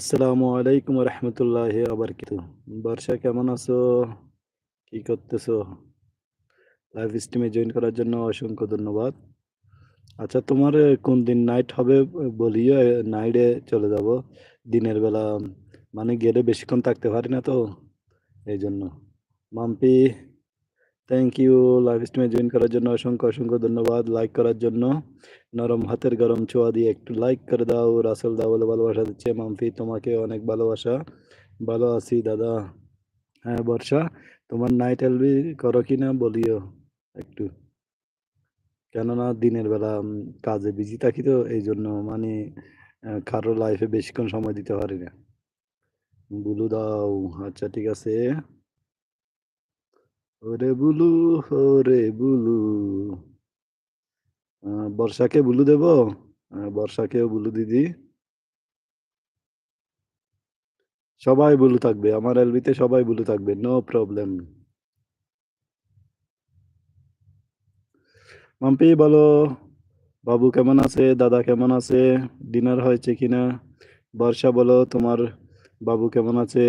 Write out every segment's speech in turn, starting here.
আসসালামু আলাইকুম রহমতুল্লাহ আবরকিত বর্ষা, কেমন আছো? কি করতেছো? লাইভ স্ট্রিমে জয়েন করার জন্য অসংখ্য ধন্যবাদ। আচ্ছা তোমার কোন দিন নাইট হবে বলিও নাইটে চলে যাব। দিনের বেলা মানে গেলে বেশিক্ষণ থাকতে পারি না তো এই জন্য মাম্পি থ্যাংক ইউ লাইভ স্ট্রিমে জয়েন করার জন্য অসংখ্য অসংখ্য ধন্যবাদ। লাইক করার জন্য। নরম হাতের গরম ছোঁয়া দিয়ে একটু লাইক করে দাও। রাসেল দাও বলে ভালোবাসা দিচ্ছে। মাম্পি তোমাকে অনেক ভালোবাসা। ভালো আছি দাদা। হ্যাঁ বর্ষা, তোমার নাইট এলবি করো কি না বলিও একটু। কেননা দিনের বেলা কাজে বিজি থাকি তো এই জন্য মানে কারও লাইফে বেশিক্ষণ সময় দিতে পারি না। বুলু দাও। আচ্ছা ঠিক আছে। ওরে বুলু ওরে বুলু। বর্ষাকে বুলু দেব? বর্ষাকেও বুলু দিদি। সবাই বুলু থাকবে, আমার এলবিতে সবাই বুলু থাকবে নো প্রবলেম মাম্পি, বলো, বাবু কেমন আছে, দাদা কেমন আছে, ডিনার হয়েছে কিনা? বর্ষা, বলো, তোমার বাবু কেমন আছে?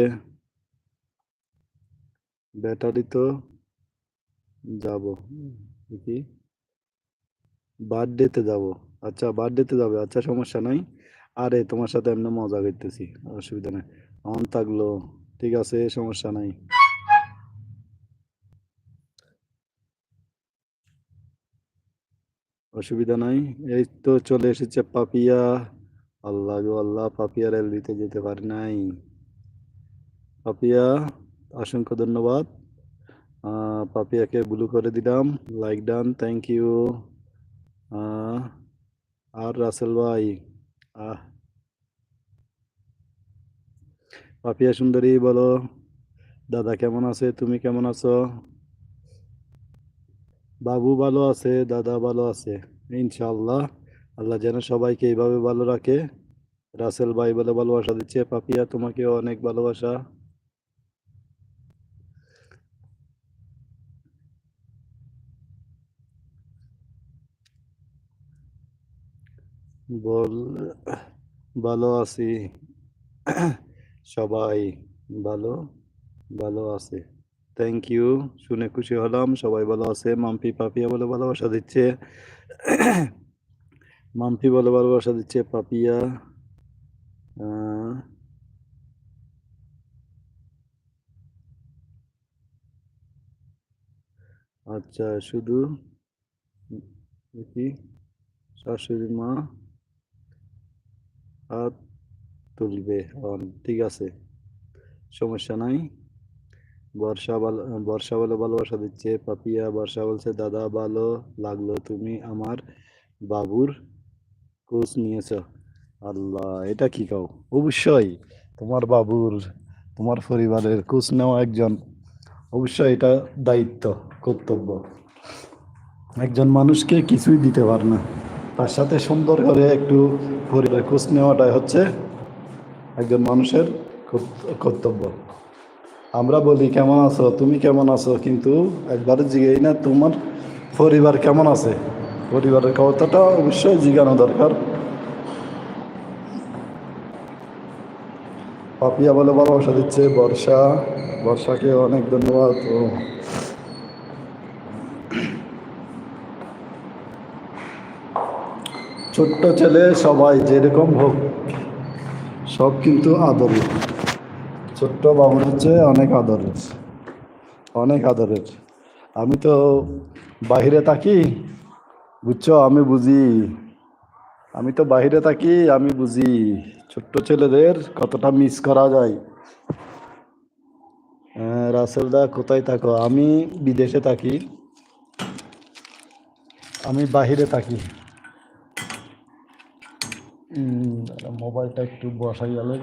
ব্যাটারি তো যাব। কি বার্থডেতে যাব। আচ্ছা বার্থডেতে যাবে। আচ্ছা সমস্যা নাই। আরে, তোমার সাথে এমনি মজা করতেছি। অসুবিধা নাই। অন থাকল। ঠিক আছে, সমস্যা নাই। অসুবিধা নাই। এই তো চলে এসেছে পাপিয়া। আল্লাহ গো আল্লাহ, পাপিয়ার এলবিতে যেতে পারি নাই। পাপিয়া, অসংখ্য ধন্যবাদ। পাপিয়াকে ব্লু করে দিলাম। লাইক ডান থ্যাংক ইউ আর রাসেল ভাই, আহ। পাপিয়া সুন্দরী, বলো। দাদা কেমন আছে? তুমি কেমন আছো? বাবু ভালো আছে, দাদা ভালো আছে। ইনশাআল্লাহ। আল্লাহ যেন সবাইকে এইভাবে ভালো রাখে। রাসেল ভাই বলে ভালোবাসা দিচ্ছে। পাপিয়া তোমাকে অনেক ভালোবাসা। বল, ভালো আছি। সবাই ভালো ভালো আছে। থ্যাংক ইউ শুনে খুশি হলাম। সবাই ভালো আছে? মাম্পি পাপিয়া বলে ভালোবাসা দিচ্ছে। মাম্পি বলে ভালোবাসা দিচ্ছে, পাপিয়া। আচ্ছা শুধু কি শাশুড়ি মা। হাত তুলবে। ঠিক আছে। সমস্যা নাই। বর্ষা বর্ষা বলে ভালোবাসা দিচ্ছে। পাপিয়া, বর্ষা বলছে, দাদা, ভালো লাগল তুমি আমার বাবুর কোচ নিয়েছ। আল্লাহ, এটা কি কাও? অবশ্যই তোমার বাবুর, তোমার পরিবারের কোচ নেওয়া একজন, অবশ্যই এটা দায়িত্ব, কর্তব্য। একজন মানুষকে কিছুই দিতে পার না। তার সাথে সুন্দর করে একটু পরিবার খোঁজ নেওয়াটাই হচ্ছে একজন মানুষের কর্তব্য। আমরা বলি, কেমন আছো? তুমি কেমন আছো? কিন্তু একবারে জিগেই না, তোমার পরিবার কেমন আছে? পরিবারের কথাটা অবশ্যই জিগানো দরকার। পাপিয়া বলে ভালোবাসা দিচ্ছে বর্ষা। বর্ষাকে অনেক ধন্যবাদ। ছোট্ট ছেলে সবাই যেরকম হোক সব কিন্তু আদরের। ছোট্ট বাবুর হচ্ছে অনেক আদরের অনেক আদরের। আমি তো বাইরে থাকি বুঝছ? আমি বুঝি। আমি তো বাইরে থাকি আমি বুঝি। ছোট্ট ছেলেদের কতটা মিস করা যায়। হ্যাঁ, রাসেল দা কোথায় থাকো? আমি বিদেশে থাকি। আমি বাহিরে থাকি। মোবাইলটা একটু বসাই গেলে